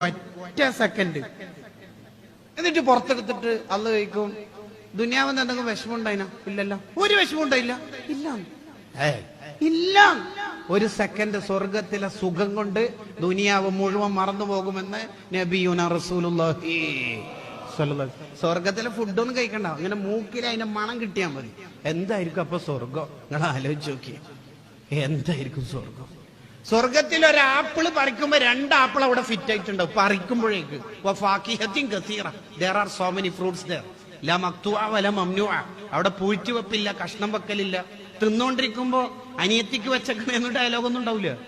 ഒറ്റ സെക്കൻഡ് എന്നിട്ട് പുറത്തെടുത്തിട്ട് അല്ല കഴിക്കും ദുനിയാവെന്ന് എന്തെങ്കിലും വിഷമം ഉണ്ടായിന ഇല്ലല്ലോ. ഒരു വിഷമം ഉണ്ടായില്ല. ഇല്ല. ഇല്ല. ഒരു സെക്കൻഡ് സ്വർഗത്തിലെ സുഖം കൊണ്ട് ദുനിയാവ് മുഴുവൻ മറന്നു പോകുമെന്ന് നബിയുന റസൂലുള്ളാഹി. സ്വർഗത്തിലെ ഫുഡൊന്നും കഴിക്കണ്ട. അങ്ങനെ മൂക്കിൽ അതിന്റെ മണം കിട്ടിയാൽ മതി. എന്തായിരിക്കും അപ്പൊ സ്വർഗം നിങ്ങൾ ആലോചിച്ച് നോക്കിയേ. എന്തായിരിക്കും സ്വർഗം സ്വർഗത്തിൽ ഒരു ആപ്പിൾ പറിക്കുമ്പോ രണ്ട് ആപ്പിൾ അവിടെ ഫിറ്റ് ആയിട്ടുണ്ടാവും പറിക്കുമ്പോഴേക്ക്. There are so many fruits there വല അവിടെ പൂഴ്ത്തി വെപ്പില്ല കഷ്ണം വെക്കലില്ല. തിന്നോണ്ടിരിക്കുമ്പോ അനിയത്തിക്ക് വെച്ചേക്കണെന്ന് ഡയലോഗ് ഒന്നും ഉണ്ടാവില്ല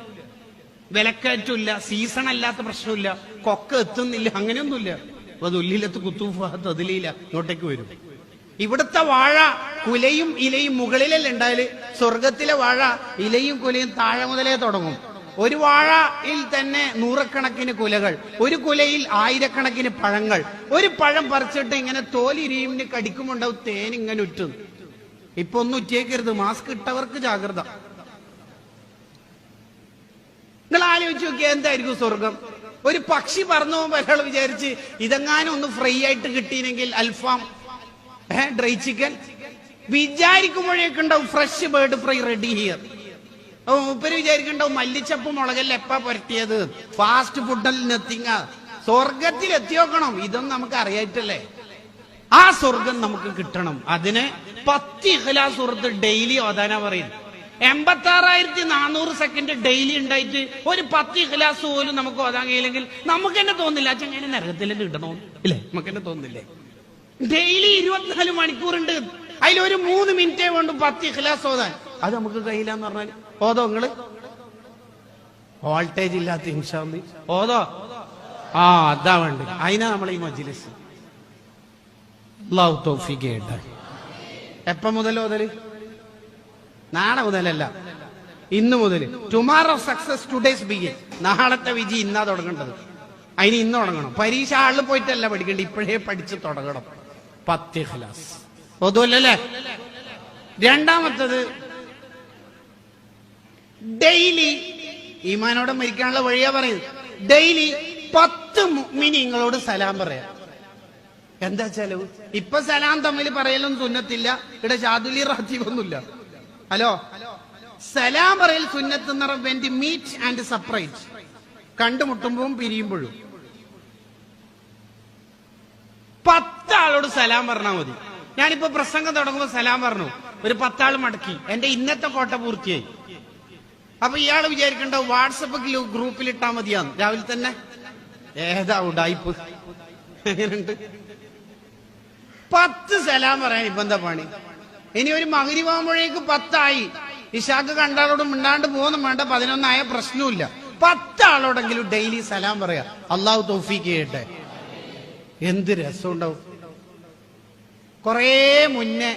വിലക്കയറ്റില്ല സീസൺ അല്ലാത്ത പ്രശ്നമില്ല കൊക്ക എത്തുന്നില്ല അങ്ങനെയൊന്നുമില്ല. അപ്പൊ ഉല്ലിലത്ത് കുത്തൂഫാത്ത് അതിലില്ല ഇങ്ങോട്ടേക്ക് വരും. ഇവിടുത്തെ വാഴ കുലയും ഇലയും മുകളിലല്ല ഉണ്ടായാൽ? സ്വർഗത്തിലെ വാഴ ഇലയും കുലയും താഴെ മുതലേ തുടങ്ങും. ഒരു വാഴയിൽ തന്നെ നൂറക്കണക്കിന് കുലകൾ ഒരു കുലയിൽ ആയിരക്കണക്കിന് പഴങ്ങൾ. ഒരു പഴം പറിച്ചിട്ട് ഇങ്ങനെ തോലിരിയുമിന് കടിക്കുമുണ്ടാവും തേൻ ഇങ്ങനെ ഉറ്റും. ഇപ്പൊ ഒന്നും ഉറ്റേക്കരുത് മാസ്ക് ഇട്ടവർക്ക് ജാഗ്രത. നിങ്ങൾ ആലോചിച്ച് നോക്കിയാൽ എന്തായിരിക്കും സ്വർഗം? ഒരു പക്ഷി പറന്നു പോകുമ്പോൾ ഒരാൾ വിചാരിച്ച് ഇതെങ്ങാനും ഒന്ന് ഫ്രീ ആയിട്ട് കിട്ടിയില്ലെങ്കിൽ അൽഫാം dry chicken വിചാരിക്കുമ്പോഴേക്കുണ്ടാവും fresh bird fry ready here ഉപ്പര് വിചാരിക്കണ്ടാവും മല്ലിച്ചപ്പ് മുളകല്ല എപ്പാ പുരട്ടിയത്? ഫാസ്റ്റ് ഫുഡിൽ നെത്തിങ്ങ സ്വർഗത്തിൽ എത്തിയോക്കണം ഇതൊന്നും നമുക്ക് അറിയായിട്ടല്ലേ? ആ സ്വർഗം നമുക്ക് കിട്ടണം. അതിന് പത്ത് ഇഖ്ലാസ് സുഹൃത്ത് ഡെയിലി ഓതാനാ പറയുന്നത്. എൺപത്തി ആറായിരത്തി നാനൂറ് സെക്കൻഡ് ഡെയിലി ഉണ്ടായിട്ട് ഒരു പത്ത് ഇഖ്ലാസ് പോലും നമുക്ക് ഓതാൻ കഴിയില്ലെങ്കിൽ നമുക്ക് തന്നെ തോന്നില്ല ചങ്ങനെ നരകത്തിലേക്ക് കിട്ടണോ ഇല്ലേ? നമുക്ക് തന്നെ തോന്നില്ലേ? ഡെയിലി ഇരുപത്തിനാല് മണിക്കൂറുണ്ട്. അതിലൊരു മൂന്ന് മിനിറ്റേ കൊണ്ട് പത്ത് ഇഖ്ലാസ് ഓതാൻ. അത് നമുക്ക് കഴിയില്ല പറഞ്ഞാൽ ഓതോ നിങ്ങൾ? വോൾട്ടേജ് ഇല്ലാത്ത ഇൻഷാന്തി ഓതോ? ആ അതാ വേണ്ട അതിനാ നമ്മൾ ഈ മജ്ലിസ് അള്ളാഹു ചെയ്യട്ടെ. എപ്പ മുതൽ ഓതൽ? നാളെ മുതലല്ല. ഇന്ന് മുതൽ ടുമാറോ സക്സസ് ടുഡേസ് ബിഗിൻ നാളത്തെ വിജി ഇന്നാ തുടങ്ങേണ്ടത്. അതിന് ഇന്ന് തുടങ്ങണം. പരീക്ഷ ആളിൽ പോയിട്ടല്ല പഠിക്കേണ്ടത്. ഇപ്പോഴേ പഠിച്ച് തുടങ്ങണം. പത്ത് ഒതുവല്ലേ രണ്ടാമത്തത് ഡെയിലി ഈമാനോടെ മരിക്കാനുള്ള വഴിയാ പറയുന്നത്. ഡെയിലി പത്ത് മിനിങ്ങളോട് സലാം പറയാം. എന്താ ചെലവ്? ഇപ്പൊ സലാം തമ്മിൽ പറയലൊന്നും സുന്നത്തില്ല. ഇവിടെ ഷാദുലി റാത്തീവൊന്നുമില്ല ഹലോ? സലാം പറയൽ സുന്നത്ത് എന്ന് മീറ്റ് ആൻഡ് സെപ്പറേറ്റ് കണ്ടുമുട്ടുമ്പോഴും പിരിയുമ്പോഴും. പത്താളോട് സലാം പറഞ്ഞാൽ മതി. ഞാനിപ്പോ പ്രസംഗം തുടങ്ങുമ്പോൾ സലാം പറഞ്ഞു. ഒരു പത്താൾ മടക്കി. എന്റെ ഇന്നത്തെ കോട്ട പൂർത്തിയായി. അപ്പൊ ഇയാൾ വിചാരിക്കണ്ട വാട്സപ്പ് ഗ്രൂപ്പിൽ ഇട്ടാ മതിയാന്ന്. രാവിലെ തന്നെ? ഏതാ എങ്ങനെയുണ്ട്? പത്ത് സലാം പറയാൻ ഇപ്പൊ എന്താ പണി? ഇനി ഒരു മകരിവാകുമ്പോഴേക്ക് പത്തായി. ഇഷാക്ക് കണ്ടാളോട് മിണ്ടാണ്ട് പോകുന്നു വേണ്ട. പതിനൊന്നായ പ്രശ്നമില്ല പത്താളോടെങ്കിലും ഡെയിലി സലാം പറയാ. അള്ളാഹു തോഫിക്ക് ചെയ്യട്ടെ. എന്ത് രസമുണ്ടാവും. കുറേ മുന്നേ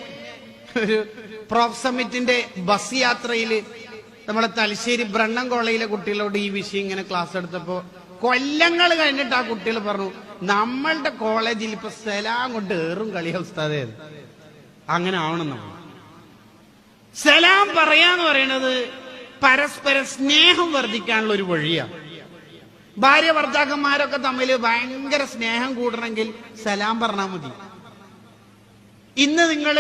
ഒരു പ്രോഫ് സമ്മിറ്റിന്റെ ബസ് യാത്രയിൽ നമ്മളെ തലശ്ശേരി ബ്രണ്ണം കോളേജിലെ കുട്ടികളോട് ഈ വിഷയം ഇങ്ങനെ ക്ലാസ് എടുത്തപ്പോ കൊല്ലങ്ങൾ കഴിഞ്ഞിട്ട് ആ കുട്ടികൾ പറഞ്ഞു നമ്മളുടെ കോളേജിൽ ഇപ്പൊ സലാം കൊണ്ട് ഏറും കളിയ ഉസ്താദേ. അങ്ങനെ ആവണം നമ്മൾ. സലാം പറയാന്ന് പറയുന്നത് പരസ്പര സ്നേഹം വർദ്ധിക്കാനുള്ള ഒരു വഴിയാണ് ഭാര്യ ഭർത്താക്കന്മാരൊക്കെ തമ്മിൽ ഭയങ്കര സ്നേഹം കൂടണമെങ്കിൽ സലാം പറഞ്ഞാൽ മതി. ഇന്ന് നിങ്ങൾ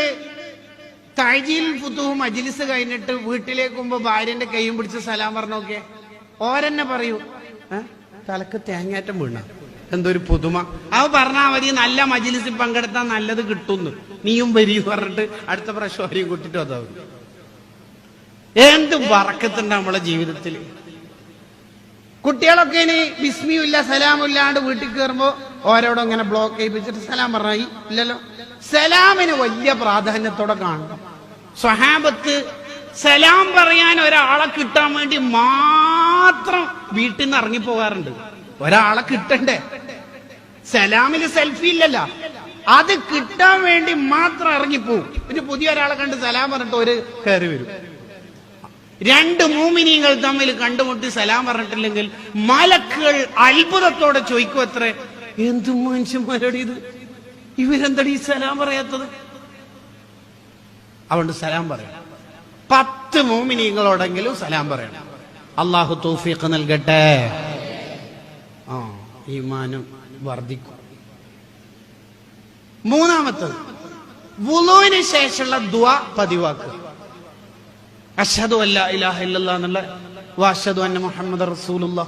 താഴ്ചയിൽ പുത്തുവും അജിലിസ് കഴിഞ്ഞിട്ട് വീട്ടിലേക്ക് പോകുമ്പോ ഭാര്യന്റെ കൈയും പിടിച്ച് സലാം പറഞ്ഞോക്കെ. ഓരെന്നെ പറയൂ. തലക്ക് തേങ്ങാറ്റം വീണ. എന്തൊരു പുതുമ. അത് പറഞ്ഞാ മതി നല്ല മജിലിസിൽ പങ്കെടുത്താൽ നല്ലത് കിട്ടുന്നു. നീയും വരി പറഞ്ഞിട്ട് അടുത്ത പ്രാവശ്യം അവരെയും കൂട്ടിട്ട് അതാവും എന്ത് വറക്കത്തുണ്ട് നമ്മളെ ജീവിതത്തിൽ കുട്ടികളൊക്കെ ഇനി ബിസ്മിയില്ല സലാമില്ലാണ്ട് വീട്ടിൽ കയറുമ്പോ ഓരോടും ഇങ്ങനെ ബ്ലോക്ക് ചെയ്യിപ്പിച്ചിട്ട് സലാം പറഞ്ഞായി ഇല്ലല്ലോ. സലാമിന് വലിയ പ്രാധാന്യത്തോടെ കാണണം. സ്വഹാബത്ത് സലാം പറയാൻ ഒരാളെ കിട്ടാൻ വേണ്ടി മാത്രം വീട്ടിൽ നിന്ന് ഇറങ്ങിപ്പോകാറുണ്ട്. ഒരാളെ കിട്ടണ്ടേ? സലാമിൽ സെൽഫി ഇല്ലല്ല. അത് കിട്ടാൻ വേണ്ടി മാത്രം ഇറങ്ങിപ്പോവും പിന്നെ പുതിയ ഒരാളെ കണ്ട് സലാം പറഞ്ഞിട്ട് ഒരു കയറി വരും. രണ്ട് മൂമിനിയങ്ങൾ തമ്മിൽ കണ്ടുമുട്ടി സലാം പറഞ്ഞിട്ടില്ലെങ്കിൽ മലക്കുകൾ അത്ഭുതത്തോടെ ചോദിക്കും അത്ര എന്തു മനുഷ്യന്മാരോട് ഇത്? ഇവരെന്തടി സലാം പറയാത്തത്? അതുകൊണ്ട് സലാം പറയണം. പത്ത് മൂമിനീങ്ങളോടെങ്കിലും സലാം പറയണം. അള്ളാഹു തൗഫീഖ് നൽകട്ടെ. ആ ഈമാനും വർദ്ധിക്കും. മൂന്നാമത്തത് വുളുവിന് ശേഷമുള്ള ദുവ പതിവാക്കുക. അഷ്ഹദു അല്ല ഇലാഹ ഇല്ലല്ലാ വാഷദു അന്ന മുഹമ്മദ് റസൂലുള്ള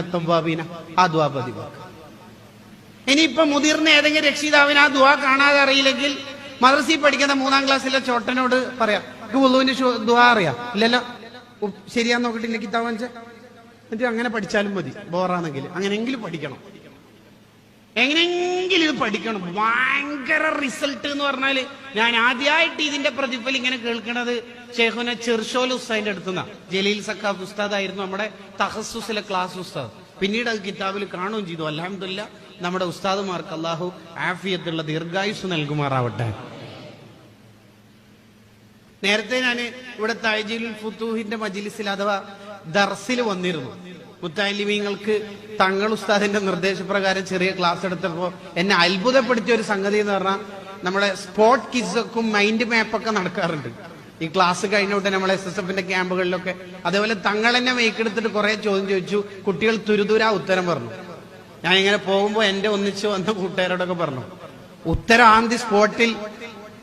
തവ്വാബീന. ആ ദുആ പതിവാക്കുക. ഇനിയിപ്പോ മുതിർന്ന ഏതെങ്കിലും രക്ഷിതാവിന് ആ ദുവാ കാണാതെ അറിയില്ലെങ്കിൽ മദ്രസയിൽ പഠിക്കുന്ന മൂന്നാം ക്ലാസ്സിലെ ചോട്ടനോട് പറയാം. എനിക്ക് ഉള്ളുവിന്റെ ദുവാ അറിയാം. ഇല്ലല്ലോ. ശരിയാന്ന് നോക്കിട്ടില്ല കിതാബ് വെച്ചാൽ എന്നിട്ട് അങ്ങനെ പഠിച്ചാലും മതി. ബോറാണെങ്കിൽ. അങ്ങനെങ്കിലും പഠിക്കണം. എങ്ങനെയെങ്കിലും ഇത് പഠിക്കണം. ഭയങ്കര റിസൾട്ട് എന്ന് പറഞ്ഞാൽ ഞാൻ ആദ്യമായിട്ട് ഇതിന്റെ പ്രതിഫലം ഇങ്ങനെ കേൾക്കണത് ഷെയ്ഖുന ചെർഷോൽ ഉസ്താദിന്റെ അടുത്തുനിന്നാണ് ജലീൽ സക്കാഫ് ഉസ്താദായിരുന്നു നമ്മുടെ തഹസുസിലെ ക്ലാസ് ഉസ്താദ്. പിന്നീട് അത് കിതാബിൽ കാണുകയും ചെയ്തു. അലഹമില്ല നമ്മുടെ ഉസ്താദുമാർക്ക് അള്ളാഹു ആഫിയത്തുള്ള ദീർഘായുസ് നൽകുമാറാവട്ടെ. നേരത്തെ ഞാൻ ഇവിടെ തായ്ജീൽ ഫുത്തൂഹിന്റെ മജിലിസിൽ അഥവാ ദർസിൽ വന്നിരുന്നു. മുത്താലിമീങ്ങൾക്ക് തങ്ങൾ ഉസ്താദിന്റെ നിർദ്ദേശപ്രകാരം ചെറിയ ക്ലാസ് എടുത്തപ്പോൾ എന്നെ അത്ഭുതപ്പെടുത്തിയ ഒരു സംഗതി എന്ന് പറഞ്ഞാൽ നമ്മളെ സ്പോട്ട് കിസൊക്കും മൈൻഡ് മാപ്പൊക്കെ നടക്കാറുണ്ട്. ഈ ക്ലാസ് കഴിഞ്ഞ ഉടനെ നമ്മൾ എസ് എസ് എഫിന്റെ ക്യാമ്പുകളിലൊക്കെ അതേപോലെ തങ്ങൾ തന്നെ മേക്കെടുത്തിട്ട് കുറെ ചോദ്യം ചോദിച്ചു. കുട്ടികൾ തുരുതുരാ ഉത്തരം പറഞ്ഞു. ഞാൻ ഇങ്ങനെ പോകുമ്പോൾ എന്റെ ഒന്നിച്ച് വന്ന കൂട്ടുകാരോടൊക്കെ പറഞ്ഞു ഉത്തരം ആൻ ദി സ്പോട്ടിൽ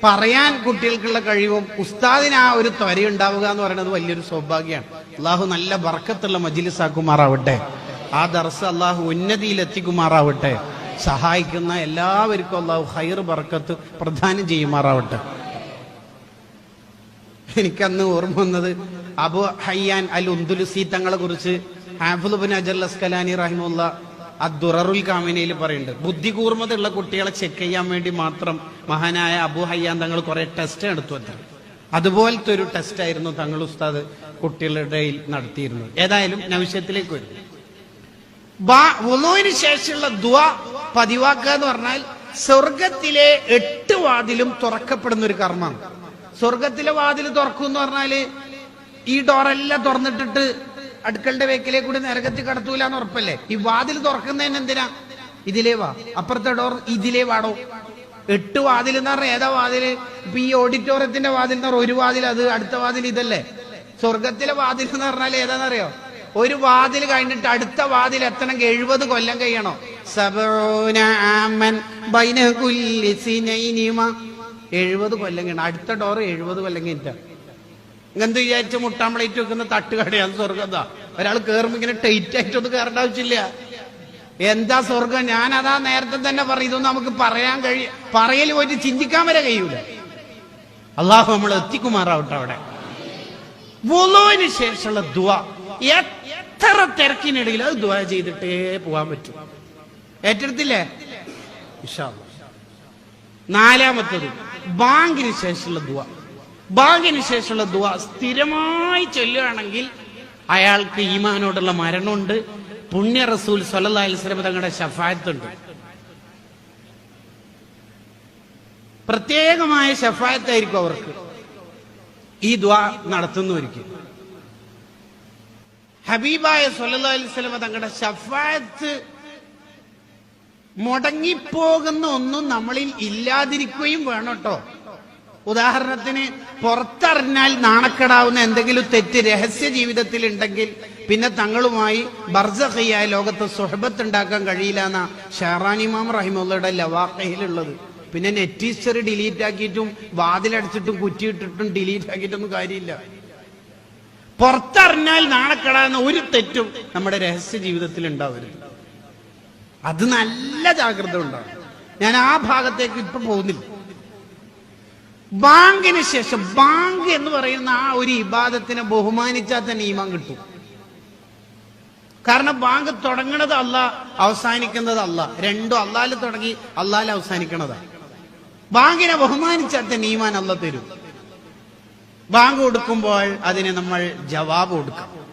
പറയാൻ കുട്ടികൾക്കുള്ള കഴിവും ഉസ്താദിന് ആ ഒരു ത്വര ഉണ്ടാവുക എന്ന് പറയുന്നത് വലിയൊരു സൗഭാഗ്യമാണ്. അള്ളാഹു നല്ല വർക്കത്തുള്ള മജിലിസാക്കുമാറാവട്ടെ. ആ ദർസ് അള്ളാഹു ഉന്നതിയിൽ എത്തിക്കുമാറാവട്ടെ സഹായിക്കുന്ന എല്ലാവർക്കും അള്ളാഹു ഹൈർ ബർക്കത്ത് പ്രദാനം ചെയ്യുമാറാവട്ടെ. എനിക്കന്ന് ഓർമ്മ വന്നത് അബു ഹയ്യാൻ അൽ ഉന്ദുലുസി തങ്ങളെ കുറിച്ച് ഹാഫുൽ ഹാഫുലുബിൻ അജൽ അസ്കലാനി റഹിമുള്ള അദ്ദുററുൽ കാമിനയിൽ പറയുന്നുണ്ട്. ബുദ്ധി കൂർമ്മതയുള്ള കുട്ടികളെ ചെക്ക് ചെയ്യാൻ വേണ്ടി മാത്രം മഹാനായ അബു ഹയ്യാൻ തങ്ങൾ കുറെ ടെസ്റ്റ് എടുത്തു അത്ര. അതുപോലത്തെ ഒരു ടെസ്റ്റ് ആയിരുന്നു തങ്ങൾ ഉസ്താദ് കുട്ടികളുടെ നടത്തിയിരുന്നത്. ഏതായാലും ഞാൻ വിഷയത്തിലേക്ക് വരും ഒന്നുവിന് ശേഷമുള്ള ദുവ പതിവാക്കുക എന്ന് പറഞ്ഞാൽ സ്വർഗത്തിലെ എട്ട് വാതിലും തുറക്കപ്പെടുന്ന ഒരു കർമ്മമാണ്. സ്വർഗത്തിലെ വാതിൽ തുറക്കും എന്ന് പറഞ്ഞാൽ ഈ ഡോറെല്ലാം തുറന്നിട്ടിട്ട് അടുക്കളുടെ വേക്കിലെ കൂടി നരകത്തിൽ കടത്തൂല എന്ന് ഉറപ്പല്ലേ? ഈ വാതിൽ തുറക്കുന്നതിന് എന്തിനാ? ഇതിലേ വാ. അപ്പുറത്തെ ഡോർ ഇതിലേ വാടോ. എട്ട് വാതിൽ എന്ന് പറഞ്ഞ ഏതാ വാതിൽ? ഇപ്പൊ ഈ ഓഡിറ്റോറിയത്തിന്റെ വാതിൽ എന്ന് പറഞ്ഞാൽ ഒരു വാതിൽ അത് അടുത്ത വാതിൽ ഇതല്ലേ? സ്വർഗത്തിലെ വാതിൽ എന്ന് പറഞ്ഞാൽ ഏതാണെന്നറിയോ ഒരു വാതിൽ കഴിഞ്ഞിട്ട് അടുത്ത വാതിൽ എത്തണം എഴുപത് കൊല്ലം കഴിയണോ. എഴുപത് കൊല്ലം കഴിയണം. അടുത്ത ഡോർ എഴുപത് കൊല്ലം കഴിഞ്ഞിട്ടാ. എന്ത് വിചാരിച്ച മുട്ടാൻ പ്ലേറ്റ് വെക്കുന്ന തട്ടുകടയാണ് സ്വർഗം എന്താ ഒരാൾ കയറുമ്പോ ഇങ്ങനെ ടൈറ്റ് ആയിട്ടൊന്നും കയറേണ്ട ആവശ്യമില്ല. എന്താ സ്വർഗം ഞാൻ അതാ നേരത്തെ തന്നെ പറഞ്ഞു ഇതൊന്നും നമുക്ക് പറയാൻ കഴിയും പറയൽ പോയിട്ട് ചിന്തിക്കാൻ വരെ കഴിയൂല. അള്ളാഹു നമ്മൾ എത്തിക്കുമാറാവട്ടെ അവിടെ. വുളുവിന് ശേഷമുള്ള ദുവ. എത്ര തിരക്കിനിടയിൽ അത് ദുവ ചെയ്തിട്ടേ പോവാൻ പറ്റും. ഏറ്റെടുത്തില്ലേ. നാലാമത്തത് ബാങ്കിന് ശേഷമുള്ള ദുവ. ബാങ്കിന് ശേഷമുള്ള ദുവ സ്ഥിരമായി ചൊല്ലുകയാണെങ്കിൽ അയാൾക്ക് ഈമാനോടുള്ള മരണമുണ്ട്. പുണ്യ റസൂൽ വസല്ലം തങ്ങളുടെ ഷഫായത്തുണ്ട് പ്രത്യേകമായ ഷഫായത്തായിരിക്കും അവർക്ക്. ഈ ദ്വാ നടത്തുന്നവർക്ക് ഹബീബായ സല്ലല്ലാഹു അലൈഹി വസല്ലം തങ്ങളുടെ ഷഫായത്ത് മുടങ്ങിപ്പോകുന്ന ഒന്നും നമ്മളിൽ ഇല്ലാതിരിക്കുകയും വേണം കേട്ടോ. ഉദാഹരണത്തിന് പുറത്തറിഞ്ഞാൽ നാണക്കെടാവുന്ന എന്തെങ്കിലും തെറ്റ് രഹസ്യ ജീവിതത്തിൽ ഉണ്ടെങ്കിൽ പിന്നെ തങ്ങളുമായി ബർസഖിയായ ലോകത്ത് സുഹബത്ത് ഉണ്ടാക്കാൻ കഴിയില്ല എന്ന ഷെഹറാനിമാം റഹിമുള്ളയുടെ ലവാഖയിലുള്ളത്. പിന്നെ നെറ്റ് ഹിസ്റ്ററി ഡിലീറ്റ് ആക്കിയിട്ടും വാതിലടച്ചിട്ടും കുറ്റിയിട്ടിട്ടും ഡിലീറ്റ് ആക്കിയിട്ടൊന്നും കാര്യമില്ല. പുറത്തറിഞ്ഞാൽ നാണക്കെടാവുന്ന ഒരു തെറ്റും നമ്മുടെ രഹസ്യ ജീവിതത്തിൽ ഉണ്ടാവരുത് അത് നല്ല ജാഗ്രത ഉണ്ടാവും ഞാൻ ആ ഭാഗത്തേക്ക് ഇപ്പൊ പോകുന്നില്ല. ബാങ്കിന് ശേഷം ബാങ്ക് എന്ന് പറയുന്ന ആ ഒരു ഇബാദത്തിനെ ബഹുമാനിച്ചാൽ തന്നെ ഈമാൻ കിട്ടും. കാരണം ബാങ്ക് തുടങ്ങണത് അല്ല അവസാനിക്കുന്നത് അല്ല. രണ്ടും അല്ലാൽ തുടങ്ങി അല്ലാൽ അവസാനിക്കണതാണ് ബാങ്കിനെ ബഹുമാനിച്ചാൽ തന്നെ ഈമാൻ അല്ല തരും. ബാങ്ക് കൊടുക്കുമ്പോൾ അതിന് നമ്മൾ ജവാബ് കൊടുക്കാം.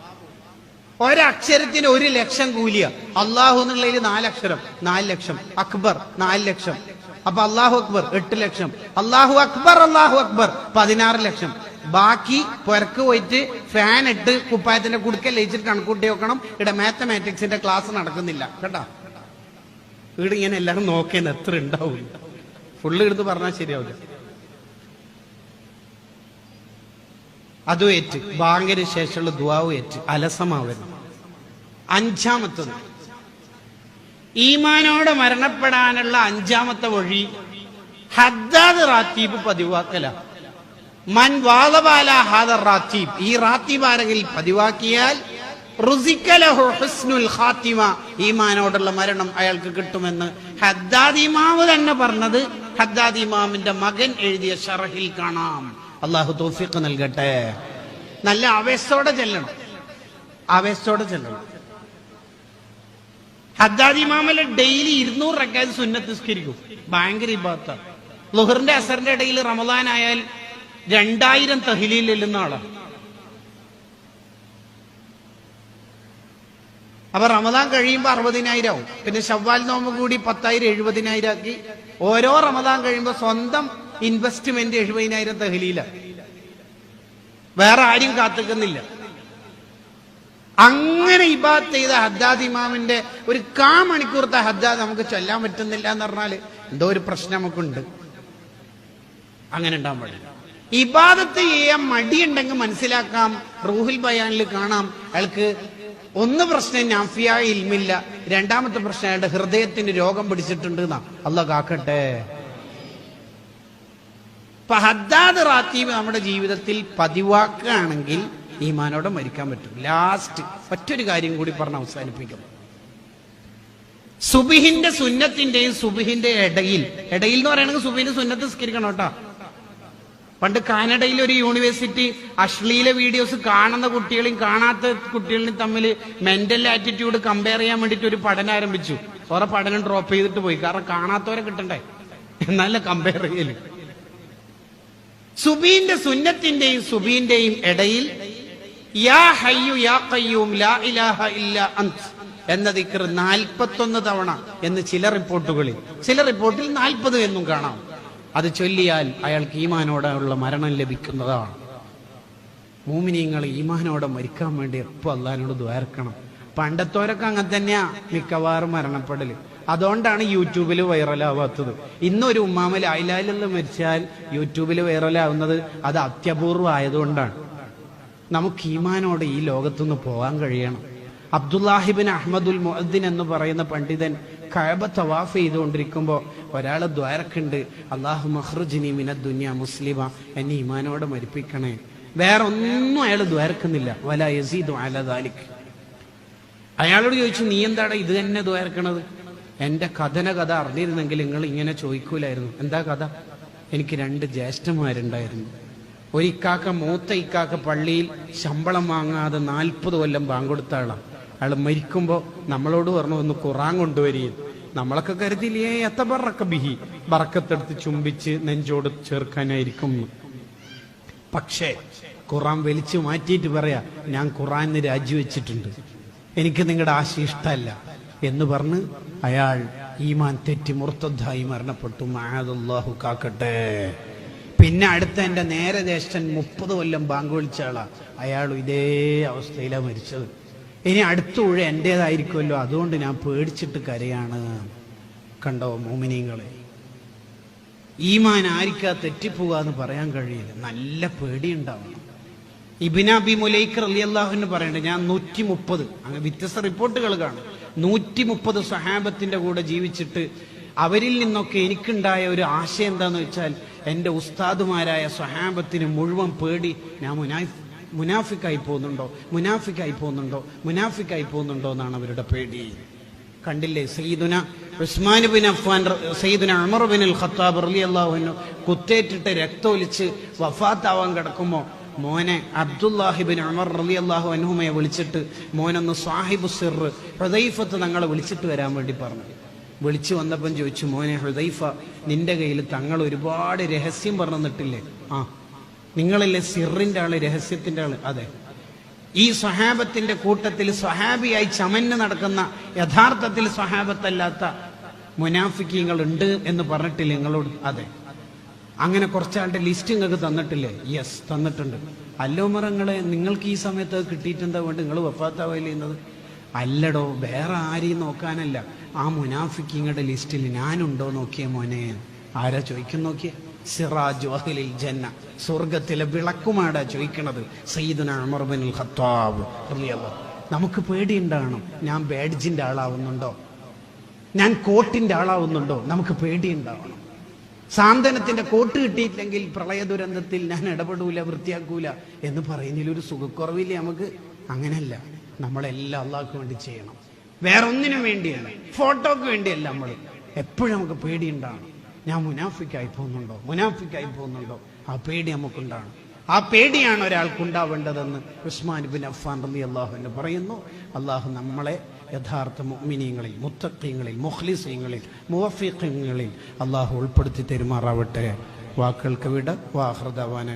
ഒരക്ഷരത്തിന് ഒരു ലക്ഷം കൂലിയ. അള്ളാഹു എന്നുള്ളതിൽ നാലക്ഷരം നാല് ലക്ഷം. അക്ബർ നാല് ലക്ഷം. അപ്പൊ അള്ളാഹു അക്ബർ എട്ട് ലക്ഷം. അള്ളാഹു അക്ബർ അള്ളാഹു അക്ബർ പതിനാറ് ലക്ഷം. ബാക്കി പുരക്ക് പോയിട്ട് ഫാൻ ഇട്ട് കുപ്പായത്തിന്റെ കുടുക്കൽ ലയിച്ചിട്ട് കണക്കൂട്ടി വെക്കണം. ഇവിടെ മാത്തമാറ്റിക്സിന്റെ ക്ലാസ് നടക്കുന്നില്ല. കേട്ടാ? ഇവിടെ ഇങ്ങനെ എല്ലാവരും നോക്കേണ്ട എത്ര ഉണ്ടാവും. ഫുള്ള് എടുത്ത് പറഞ്ഞാൽ ശരിയാവില്ല. അതും ഏറ്റ്. ബാങ്കിന് ശേഷമുള്ള ദുവാവും ഏറ്റ്. അലസമാവരുത്. അഞ്ചാമത്തത്. ഈമാനോടെ മരണപ്പെടാനുള്ള അഞ്ചാമത്തെ വഴി ഹദ്ദാദ് റാത്തീബ് പതിവാക്കല. മൻ വാദബാല ഹാദർ റാത്തീബ്. ഈ റാത്തീബ് ആരെങ്കിലും പതിവാക്കിയാൽ ഈമാനോടുള്ള മരണം അയാൾക്ക് കിട്ടുമെന്ന് ഹദ്ദാദ് ഇമാമ് തന്നെ പറഞ്ഞത്. ഹദ്ദാദ് ഇമാമിന്റെ മകൻ എഴുതിയ ഷറഹിൽ കാണാം. അള്ളാഹു തോഫിക്ക് നൽകട്ടെ. നല്ല ആവേശത്തോടെ ചെല്ലണം. ആവേശത്തോടെ ചെല്ലണം. ഹദ്ദാദ് ഇമാമല ഡെയിലി ഇരുന്നൂറ് റക്കാത്ത് സുന്നത്ത് നിസ്കരിക്കും. ഭയങ്കര ഇബാത്ത ലുഹറിന്റെ അസറിന്റെ ഇടയിൽ റമദാൻ ആയാൽ രണ്ടായിരം തഹ്ലീൽ എല്ലുന്ന ആളാണ് അപ്പൊ റമദാൻ കഴിയുമ്പോ അറുപതിനായിരം ആവും പിന്നെ ഷവ്വാൽ നോമ്പ് കൂടി പത്തായിരം എഴുപതിനായിരം ആക്കി ഓരോ റമദാൻ കഴിയുമ്പോ സ്വന്തം ഇൻവെസ്റ്റ്മെന്റ് എഴുപതിനായിരം തഹലിയില വേറെ ആരും കാത്തുക്കുന്നില്ല. അങ്ങനെ ഇബാത്ത് ചെയ്ത ഹദ്ദാദ് ഇമാമിന്റെ ഒരു കാ മണിക്കൂറത്തെ ഹദ്ദാദ് നമുക്ക് ചൊല്ലാൻ പറ്റുന്നില്ല എന്ന് പറഞ്ഞാൽ എന്തോ ഒരു പ്രശ്നം നമുക്കുണ്ട്. അങ്ങനെ ഉണ്ടാകാൻ പാടില്ല. ഇബാദത്ത് ചെയ്യാൻ മടിയുണ്ടെങ്കിൽ മനസ്സിലാക്കാം റൂഹിൽ ബയാനിൽ കാണാം. അയാൾക്ക് ഒന്ന് പ്രശ്നം നാഫിയായ ഇൽമില്ല രണ്ടാമത്തെ പ്രശ്നം അയാളുടെ ഹൃദയത്തിന് രോഗം പിടിച്ചിട്ടുണ്ട് എന്നാ. അല്ല കാക്കട്ടെ. ഇപ്പൊ ഹദ്ദാദ് റാത്തീബ് നമ്മുടെ ജീവിതത്തിൽ പതിവാക്കുകയാണെങ്കിൽ ഈമാനോടെ മരിക്കാൻ പറ്റും. ലാസ്റ്റ് മറ്റൊരു കാര്യം കൂടി പറഞ്ഞ് അവസാനിപ്പിക്കും. സുബിഹിന്റെ സുന്നത്തിന്റെയും സുബിഹിന്റെ ഇടയിൽ ഇടയിൽ എന്ന് പറയുകയാണെങ്കിൽ സുബിഹിന്റെ സുന്നത്ത് സ്കരിക്കണം കേട്ടോ. പണ്ട് കാനഡയിൽ ഒരു യൂണിവേഴ്സിറ്റി അശ്ലീല വീഡിയോസ് കാണുന്ന കുട്ടികളെയും കാണാത്ത കുട്ടികളെയും തമ്മിൽ മെന്റൽ ആറ്റിറ്റ്യൂഡ് കമ്പയർ ചെയ്യാൻ വേണ്ടിയിട്ട് ഒരു പഠനം ആരംഭിച്ചു. ഓരോ പഠനം ഡ്രോപ്പ് ചെയ്തിട്ട് പോയി. കാരണം കാണാത്തവരെ കിട്ടണ്ടേ? എന്നല്ല കമ്പയർ ചെയ്യൽ. സുബീന്റെ സുന്നത്തിന്റെയും സുബീന്റെയും ഇടയിൽ യാ ഹയ്യു യാ ലാ ഇലാഹ ഇല്ല അന്ത് എന്ന ദിക്ർ നാൽപ്പത്തൊന്ന് തവണ എന്ന് ചില റിപ്പോർട്ടുകളിൽ ചില റിപ്പോർട്ടിൽ നാൽപ്പത് എന്നും കാണാം. അത് ചൊല്ലിയാൽ അയാൾക്ക് ഈമാനോടുള്ള മരണം ലഭിക്കുന്നതാണ്. മൂമിനിങ്ങൾ ഈമാനോടെ മരിക്കാൻ വേണ്ടി എപ്പോ അള്ളഹാനോട് ദ്വാരക്കണം പണ്ടത്തോരൊക്കെ അങ്ങനെ തന്നെയാ മിക്കവാറും മരണപ്പെടൽ. അതുകൊണ്ടാണ് യൂട്യൂബിൽ വൈറലാവാത്തത്. ഇന്നൊരു ഉമ്മാമൽ അയിലാലിൽ മരിച്ചാൽ യൂട്യൂബിൽ വൈറലാവുന്നത് അത് അത്യപൂർവം ആയതുകൊണ്ടാണ് നമുക്ക് ഈമാനോടെ ഈ ലോകത്തുനിന്ന് പോകാൻ കഴിയണം. അബ്ദുല്ലാഹിബിൻ അഹമ്മദുൽ മുഅദ്ദിൻ എന്ന് പറയുന്ന പണ്ഡിതൻ കഴബ തവാഫ് ചെയ്തുകൊണ്ടിരിക്കുമ്പോൾ ഒരാൾ ദ്വാരക്കുണ്ട് അള്ളാഹു മഹ്റുജിനി മിന ദുനിയ മുസ്ലിമ എന്നെ ഈമാനോടെ മരിപ്പിക്കണേ. വേറെ ഒന്നും അയാൾ ദ്വാരക്കുന്നില്ല. വല യസീദു അല ദാലിക്. അയാളോട് ചോദിച്ചു നീ എന്താണ് ഇത് തന്നെ ദ്വാരക്കണത്? എന്റെ കഥന കഥ അറിഞ്ഞിരുന്നെങ്കിൽ നിങ്ങൾ ഇങ്ങനെ ചോദിക്കൂലായിരുന്നു. എന്താ കഥ? എനിക്ക് രണ്ട് ജ്യേഷ്ഠന്മാരുണ്ടായിരുന്നു. ഒരു ഇക്കാക്ക മൂത്ത ഇക്കാക്ക പള്ളിയിൽ ശമ്പളം വാങ്ങാതെ നാൽപ്പത് കൊല്ലം ബാങ്കൊടുത്ത ആളാണ് അയാൾ മരിക്കുമ്പോ നമ്മളോട് പറഞ്ഞു ഒന്ന് ഖുറാൻ കൊണ്ടുവരികയും നമ്മളൊക്കെ കരുതിയില്ലേ എത്ത ബറക്ക ബിഹി? ബറക്കത്തെടുത്ത് ചുംബിച്ച് നെഞ്ചോട് ചേർക്കാനായിരിക്കും. പക്ഷേ ഖുറാൻ വലിച്ചു മാറ്റിയിട്ട് പറയാ ഞാൻ ഖുറാന്ന് രാജിവെച്ചിട്ടുണ്ട്. എനിക്ക് നിങ്ങളുടെ ആശ ഇഷ്ടമല്ല. എന്ന് പറഞ്ഞ് അയാൾ ഈമാൻ തെറ്റി മുർത്തദ്ധായി മരണപ്പെട്ടു. മഹാദുല്ലാഹു കാക്കട്ടെ. പിന്നെ അടുത്ത എന്റെ നേരെ ജ്യേഷ്ഠൻ മുപ്പത് കൊല്ലം ബാങ്ക് വിളിച്ച അയാൾ ഇതേ അവസ്ഥയിലാണ് മരിച്ചത്. ഇനി അടുത്ത ഉഴ എന്റേതായിരിക്കുമല്ലോ. അതുകൊണ്ട് ഞാൻ പേടിച്ചിട്ട് കരയാണ്. കണ്ടോ മോമിനിയങ്ങളെ? ഈമാൻ ആരിക്കാ തെറ്റിപ്പോവുക എന്ന് പറയാൻ കഴിയില്ല. നല്ല പേടിയുണ്ടാവണം. ഇബിനാബി മുലൈക്കർ അലി അള്ളാഹുവിന് പറയണ്ടേ ഞാൻ നൂറ്റി മുപ്പത് അങ്ങനെ വ്യത്യസ്ത റിപ്പോർട്ടുകൾ കാണും. നൂറ്റി മുപ്പത് സഹാബത്തിന്റെ കൂടെ ജീവിച്ചിട്ട് അവരിൽ നിന്നൊക്കെ എനിക്കുണ്ടായ ഒരു ആശയം എന്താന്ന് വെച്ചാൽ എന്റെ ഉസ്താദുമാരായ സ്വഹാബത്തിന് മുഴുവൻ പേടി ഞാൻ മുനാഫ് മുനാഫിക്കായി പോകുന്നുണ്ടോ? മുനാഫിക്കായി പോകുന്നുണ്ടോ? മുനാഫിക്കായി പോകുന്നുണ്ടോ? എന്നാണ് അവരുടെ പേടി. കണ്ടില്ലേ? സയ്യിദുന ഉസ്മാൻ ബിൻ അഫ്വാൻ സയ്യിദുന അമർ ബിൻ അൽ ഖത്താബ് റളിയല്ലാഹു അള്ളാഹുനു കുത്തേറ്റിട്ട് രക്തമൊലിച്ച് വഫാത്താവാൻ കിടക്കുമോ മോനെ അബ്ദുല്ലാഹിബിൻ അമർ റലി അള്ളാഹു അനുഹുമയെ വിളിച്ചിട്ട് മോനൊന്ന് സാഹിബ് സിർ ഹൃദൈഫത്ത് തങ്ങളെ വിളിച്ചിട്ട് വരാൻ വേണ്ടി പറഞ്ഞു. വിളിച്ചു വന്നപ്പം ചോദിച്ചു മോനെ ഹൃദൈഫ നിന്റെ കയ്യിൽ തങ്ങൾ ഒരുപാട് രഹസ്യം പറഞ്ഞിട്ടില്ലേ? ആ നിങ്ങളല്ലേ സിറിന്റെ ആൾ രഹസ്യത്തിന്റെ ആൾ? അതെ. ഈ സ്വഹാബത്തിന്റെ കൂട്ടത്തിൽ സ്വഹാബിയായി ചമന്ന് നടക്കുന്ന യഥാർത്ഥത്തിൽ സ്വഹാബത്തല്ലാത്ത മുനാഫിക്കീങ്ങൾ ഉണ്ട് എന്ന് പറഞ്ഞിട്ടില്ല നിങ്ങളോട്? അതെ. അങ്ങനെ കുറച്ചാളുടെ ലിസ്റ്റ് നിങ്ങൾക്ക് തന്നിട്ടില്ലേ? യെസ് തന്നിട്ടുണ്ട്. അല്ലോമറങ്ങളെ നിങ്ങൾക്ക് ഈ സമയത്ത് കിട്ടിയിട്ടെന്താ വേണ്ട നിങ്ങൾ വഫാത്താവല്ലേ ചെയ്യുന്നത്? അല്ലടോ വേറെ ആരെയും നോക്കാനല്ല. ആ മുനാഫിക്കിങ്ങളുടെ ലിസ്റ്റിൽ ഞാനുണ്ടോ നോക്കിയ മോനെ? ആരാ ചോദിക്കും നോക്കിയേ? സിറാജ് വഹലിൽ ജന്ന. സ്വർഗത്തിലെ വിളക്കുമാടാ ചോദിക്കണത്. സയ്യിദുന ഉമർ ബിൻ ഖത്താബ്. നമുക്ക് പേടിയുണ്ടാകണം ഞാൻ ബാഡ്ജിന്റെ ആളാവുന്നുണ്ടോ? ഞാൻ കോട്ടിന്റെ ആളാവുന്നുണ്ടോ? നമുക്ക് പേടിയുണ്ടാവണം സാന്ത്വനത്തിന്റെ കോട്ട് കിട്ടിയിട്ടില്ലെങ്കിൽ പ്രളയ ദുരന്തത്തിൽ ഞാൻ ഇടപെടൂല വൃത്തിയാക്കൂല എന്ന് പറയുന്നതിൽ ഒരു സുഖക്കുറവില്ലേ നമുക്ക്? അങ്ങനല്ല. നമ്മളെല്ലാം അള്ളാഹ്ക്ക് വേണ്ടി ചെയ്യണം. വേറെ വേണ്ടിയാണ് ഫോട്ടോക്ക് വേണ്ടിയല്ല നമ്മൾ എപ്പോഴും നമുക്ക് പേടിയുണ്ടാണ്. ഞാൻ മുനാഫിക്കായി പോകുന്നുണ്ടോ? മുനാഫിക്കായി പോകുന്നുണ്ടോ? ആ പേടി നമുക്കുണ്ടാണ്. ആ പേടിയാണ് ഒരാൾക്ക് ഉണ്ടാവേണ്ടതെന്ന് ഉസ്മാൻ ബിൻ അഫ്ഫാൻ റബി അള്ളാഹു എന്ന് പറയുന്നു. അള്ളാഹു നമ്മളെ യഥാർത്ഥ മുഅ്മിനീങ്ങളിൽ മുത്തഖീങ്ങളിൽ മുഖ്ലിസീങ്ങളിൽ മുവഫീഖീങ്ങളിൽ അള്ളാഹു ഉൾപ്പെടുത്തി തെരുമാറാവട്ടെ. വാക്കുകൾക്ക് വിട. വാഹൃദവാൻ